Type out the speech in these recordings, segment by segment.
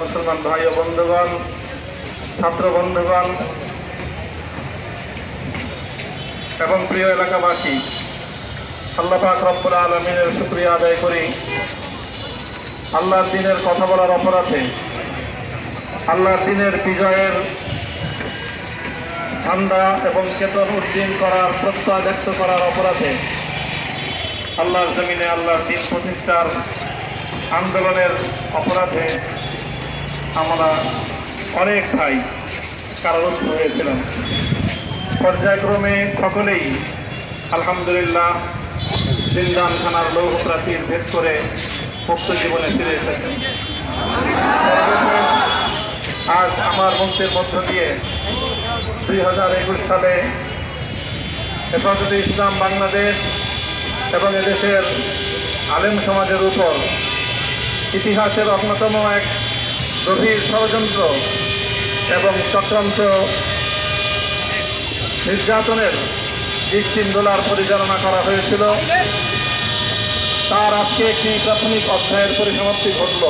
মুসলমান ভাই ও বন্ধুগণ, ছাত্র বন্ধুগণ, এবং প্রিয় এলাকাবাসী, আল্লাহ পাক রব্বুল আলমিনের শুক্রিয়া আদায় করি। আল্লাহর দিনের কথা বলার অপরাধে, আল্লাহর দিনের বিজয়ের ঠান্ডা এবং চেতন উদ্দিন করার প্রত্যয় ব্যক্ত করার অপরাধে, আল্লাহর জমিনে আল্লাহর দিন প্রতিষ্ঠার আন্দোলনের অপরাধে আমরা অনেক ভাই কারারুদ্ধ হয়েছিলাম। পর্যায়ক্রমে সকলেই আলহামদুলিল্লাহ জিন্দান খানার লৌহ প্রাচীর ভেদ করে মুক্ত জীবনে ফিরে এসেছেন। আজ আমার মুক্তির মধ্য দিয়ে দুই হাজার একুশ সালে হেফাজতে ইসলাম বাংলাদেশ এবং এদেশের আলেম সমাজের উপর ইতিহাসের অন্যতম এক গভীর ষড়যন্ত্র এবং চক্রান্ত নির্যাতনের দৃষ্টিন্দোলার পরিচালনা করা হয়েছিল। তার আজকে একটি প্রাথমিক অধ্যায়ের পরিসমাপ্তি ঘটল।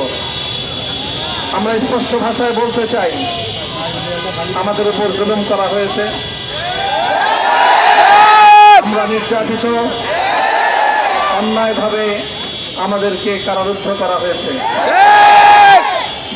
আমরা স্পষ্ট ভাষায় বলতে চাই, আমাদের উপর জুলুম করা হয়েছে। আমরা নির্যাতিত, অন্যায়ভাবে আমাদেরকে কারারুদ্ধ করা হয়েছে।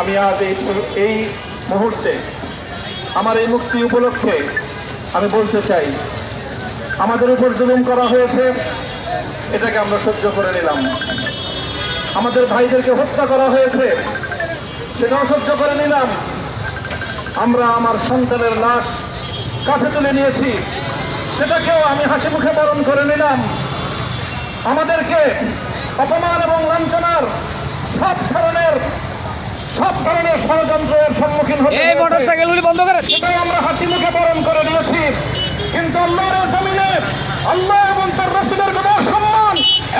আমি আজ এই মুহূর্তে আমার এই মুক্তি উপলক্ষে আমি বলতে চাই, আমাদের উপর জুলুম করা হয়েছে, এটাকে আমরা সহ্য করে নিলাম। আমাদের ভাইদেরকে হত্যা করা হয়েছে, সেটাও সহ্য করে নিলাম। আমরা আমার সন্তানের লাশ কাছে তুলে নিয়েছি, সেটাকেও আমি হাসি মুখে বরণ করে নিলাম। আমাদেরকে অপমান এবং লাঞ্ছনার সব ধরনের সব ধরনের ষড়যন্ত্রের সম্মুখীন হতে এই। মোটরসাইকেলগুলি বন্ধ করে সেটাই আমরা হাসি মুখে বরণ করে নিয়েছি কিন্তু আল্লাহর জমিনে আল্লাহ এবং তার রসুলের কোনো সম্মান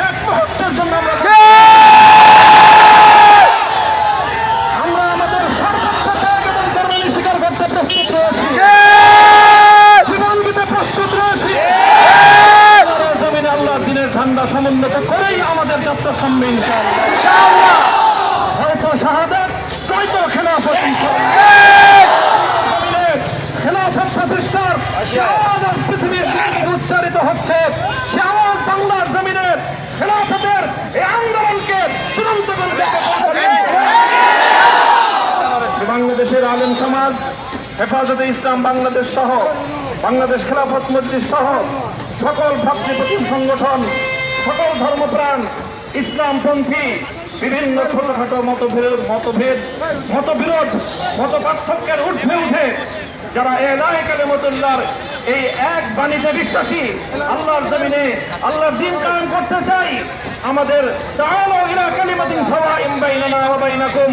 এক মুহূর্তের জন্য আমরা আমাদের সর্বোচ্চ ত্যাগ এবং কোরবানি স্বীকার করতে প্রস্তুত রয়েছি জীবন দিতে প্রস্তুত রয়েছি আল্লাহর জমিনে আল্লাহ দিনের ঝান্ডা সমুন্নত করেই আমাদের যাত্রা সামনে ইনশাআল্লাহ হয়তো শাহাদাত নয়তো খেলাফত জমিনে খেলাফত প্রতিষ্ঠার যে আওয়াজ আজ পৃথিবীর বুকে উচ্চারিত হচ্ছে সে আওয়াজ বাংলার জমিনে খেলাফতের এই আন্দোলনকে চূড়ান্ত করে দিতে পারবে। বাংলাদেশের আলেম সমাজ হেফাজতে ইসলাম বাংলাদেশ সহ, বাংলাদেশ খেলাফত মজলিস সহ, সকল ভাতৃপ্রতিম সংগঠন, সকল ধর্মপ্রাণ, ইসলামপন্থী, বিভিন্ন ছোটখাটো মতভেদ মতভেদ, মতবিরোধ মত পার্থক্যের ঊর্ধ্বে উঠে যারা এলাহে কালেমতুল্লাহর এই এক বাণীতে বিশ্বাসী, আল্লাহর জমিনে, আল্লাহর দিন কায়েম করতে চাই, আমাদের তাআলাউ ইলা কালিমাতিন সাওয়াইন বাইনানা ওয়া বাইনাকুম।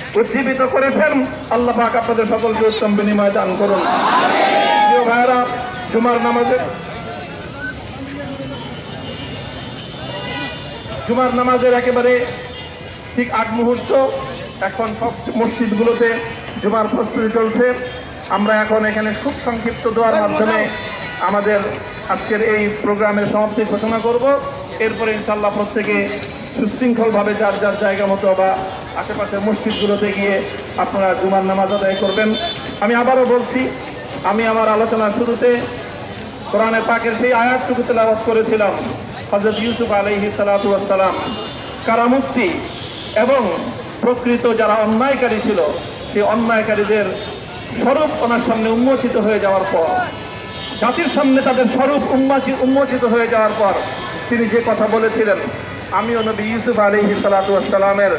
উজ্জীবিত করেছেন। আল্লাহ পাক আপনাদের সকলকে উত্তম বিনিময় দান করুন। ভাইয়েরা, জুমার নামাজে জুমার নামাজের একেবারে ঠিক আগ মুহূর্ত। এখন সব মসজিদগুলোতে জুমার প্রস্তুতি চলছে। আমরা এখন এখানে খুব সংক্ষিপ্ত দেওয়ার মাধ্যমে আমাদের আজকের এই প্রোগ্রামের সমাপ্তি ঘোষণা করব। এরপরে ইনশাল্লাহ প্রত্যেকে সুশৃঙ্খলভাবে যার যার জায়গা মতো বা আশেপাশের মসজিদগুলোতে গিয়ে আপনারা জুমার নামাজ আদায় করবেন। আমি আবারও বলছি, আমি আমার আলোচনার শুরুতে কোরআনে পাকের সেই আয়াতটুকু তেলাওয়াত করেছিলাম হজরত ইউসুফ আলহি সালাতাম কারামুক্তি এবং প্রকৃত যারা অন্যায়কারী ছিল, সেই অন্যায়কারীদের স্বরূপ ওনার সামনে উন্মোচিত হয়ে যাওয়ার পর, জাতির সামনে তাদের স্বরূপ উন্মোচি- উন্মোচিত হয়ে যাওয়ার পর তিনি যে কথা বলেছিলেন আমিও নবী ইউসুফ আলহি সালাতামের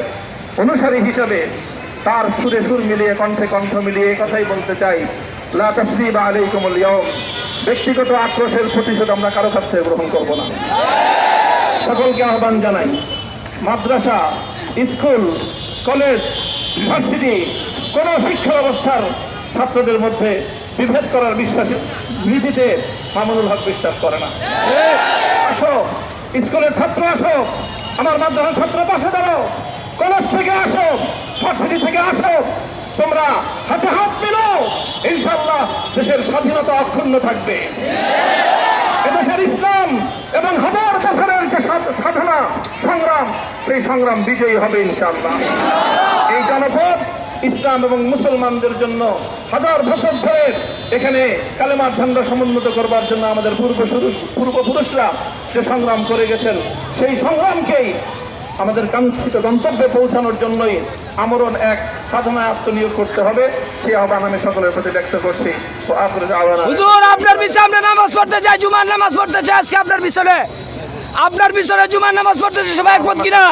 অনুসারী হিসাবে তার সুরে সুর মিলিয়ে, কণ্ঠে কণ্ঠ মিলিয়ে কথাই বলতে চাই। লা তসরিবা আলাইকুমুল ইয়াউম। ব্যক্তিগত আক্রোশের প্রতিশোধ আমরা কারও কাছ থেকে গ্রহণ করব না। সকলকে আহ্বান জানাই, মাদ্রাসা, স্কুল, কলেজ ইউনিভার্সিটি কোন শিক্ষা ব্যবস্থার ছাত্রদের মধ্যে বিভেদ করার বিশ্বাস নীতিতে মামুনুল হক বিশ্বাস করে না। আসো স্কুলের ছাত্র আসো, আমার মাধ্যমে ছাত্র পাশে দাঁড়াও। কলেজ থেকে আসো, ভার্সিটি থেকে আসো, তোমরা হাতে হাত মিলো ইনশাল্লাহ দেশের স্বাধীনতা অক্ষুণ্ণ থাকবে। এদেশের ইসলাম এবং হাজার বছরের যে সাধনা সংগ্রাম, সেই সংগ্রাম বিজয়ী হবে ইনশাআল্লাহ। এই জনপদ ইসলাম এবং মুসলমানদের জন্য হাজার বছর ধরে এখানে কালেমার ঝান্ডা সমুন্নত করবার জন্য আমাদের পূর্বপুরুষ পূর্বপুরুষরা যে সংগ্রাম করে গেছেন সেই সংগ্রামকেই আমাদের কাঙ্ক্ষিত গন্তব্যে পৌঁছানোর জন্যই আমরণ এক সাধনায় আত্মনিয়োগ করতে হবে। সেই আহ্বান আমি সকলের প্রতি ব্যক্ত করছি। আপনার আহ্বান হুজুর আপনার পিছনে আমরা নামাজ পড়তে চাই জুমার নামাজ পড়তে চাই আজকে আপনার পিছনে। আপনার পিছনে জুমার নামাজ পড়তে চাই সবাই একমত কিনা?